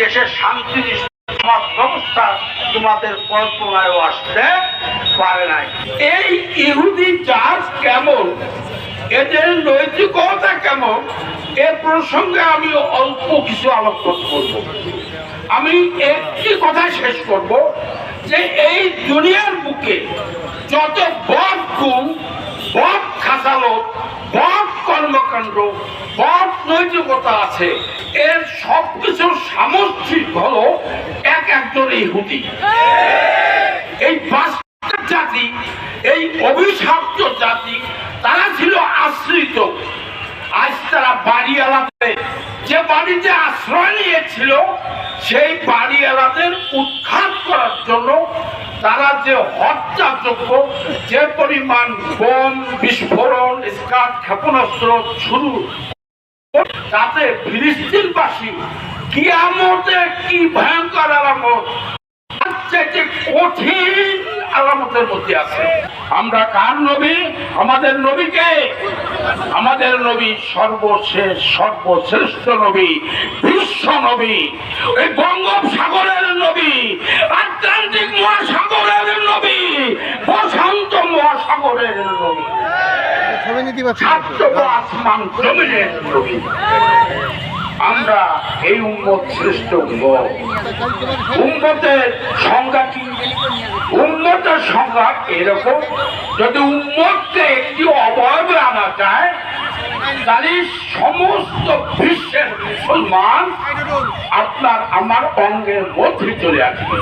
দেশের শান্তি সমাজ ব্যবস্থা তোমাদের কল্পনায় আসতে পারে নাই। এই ইহুদি জাত কেমন? এদের নৈতিকতা কেমন? এ প্রসঙ্গে আমি অল্প কিছু আলোচনা করব। আমি একটি কথা শেষ করব, যে এই দুনিয়ার বুকে যত বদ গুণ, বদ খাসালত বদ কর্মকাণ্ড বদ নৈতিকতা আছে। এর সব কিছুর সামষ্টিক হলো এক একজন এই বাস্টার জাতি, এই অভিশপ্ত জাতি, তারা ছিল আশ্রিত। আজ তারা বাড়িওয়ালাতে যে বাড়িতে নিয়েছিল সেই বাড়িওয়ালাদের উৎখাত করার জন্য তারা যে হত্যাযোগ্য যে পরিমাণ বোম, বিস্ফোরণ স্কাট ক্ষেপণাস্ত্র শুরু তাতে ফিলিস্তিনবাসী কিয়ামতে কি ভয়ঙ্কর আলামত? আমাদের নবী সর্বশেষ, সর্বশ্রেষ্ঠ নবী। বিশ্ব নবী এই বঙ্গোপসাগরের নবী আটলান্টিক মহাসাগরের নবী প্রশান্ত মহাসাগরের নবী। আসমান জমিনের নবী। আমরা এই উম্মত শ্রেষ্ঠ উম্মতের সংজ্ঞা কি? উম্মতের সংজ্ঞা এরকম যদি উম্মতকে একটি অবয়ব আনা যায় তাহলে সমস্ত বিশ্বের মুসলমান আপনার আমার অঙ্গের মধ্যে চলে আসবে।